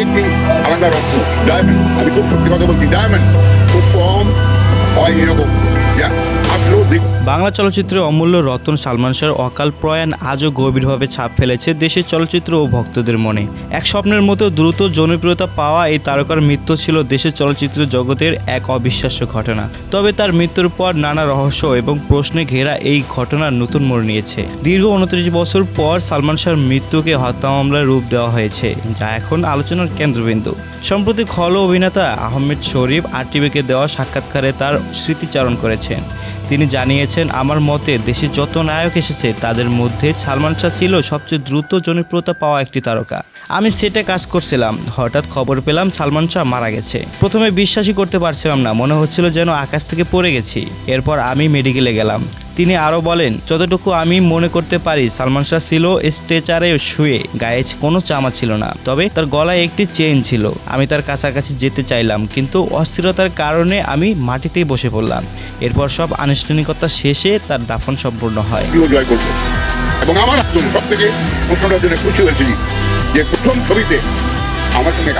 একটি আলাদা রত্ন ডায়মন্ড আমি খুব সত্যি কথা বলছি ডায়মন্ড খুব কম হয় এরকম। বাংলা চলচ্চিত্রে অমূল্য রতন, সালমান শাহর অকাল প্রয়াণ আজও গভীরভাবে ছাপ ফেলেছে দেশের চলচ্চিত্র ও ভক্তদের মনে। এক স্বপ্নের মতো দ্রুত জনপ্রিয়তা পাওয়া এই তারকার মৃত্যু ছিল দেশের চলচ্চিত্র জগতের এক অবিশ্বাস্য ঘটনা। তবে তার মৃত্যুর পর নানা রহস্য এবং প্রশ্নে ঘেরা এই ঘটনার নতুন মোড় নিয়েছে। দীর্ঘ উনত্রিশ বছর পর সালমান শাহর মৃত্যুকে হত্যা মামলার রূপ দেওয়া হয়েছে, যা এখন আলোচনার কেন্দ্রবিন্দু। সম্প্রতি খল অভিনেতা আহমেদ শরীফ আর টিভিকে দেওয়া সাক্ষাৎকারে তার স্মৃতিচারণ করেছেন। তিনি জানিয়েছেন, আমার মতে দেশে যত নায়ক এসেছে, তাদের মধ্যে সালমান শাহ ছিল সবচেয়ে দ্রুত জনপ্রিয়তা পাওয়া একটি তারকা। আমি সেটে কাজ করছিলাম। হঠাৎ খবর পেলাম সালমান শাহ মারা গেছে। প্রথমে বিশ্বাসই করতে পারছিলাম না। মনে হচ্ছিল যেন আকাশ থেকে পড়ে গেছি। এরপর আমি মেডিকেলে গেলাম। তিনি আরও বলেন, যতটুকু আমি মনে করতে পারি, সালমান শাহ ছিল স্ট্রেচারে শুয়ে, গায়ে কোনো চামা ছিল না। তবে তার গলায় একটি চেইন ছিল। আমি তার কাছাকাছি যেতে চাইলাম, কিন্তু অস্থিরতার কারণে আমি মাটিতেই বসে পড়লাম। এরপর সব আনুষ্ঠানিকতা শেষে তার দাফন সম্পূর্ণ হয়। এবং আমার সব থেকে প্রশ্নটার জন্য খুশি হয়েছি যে প্রথম ছবিতে আমার সঙ্গে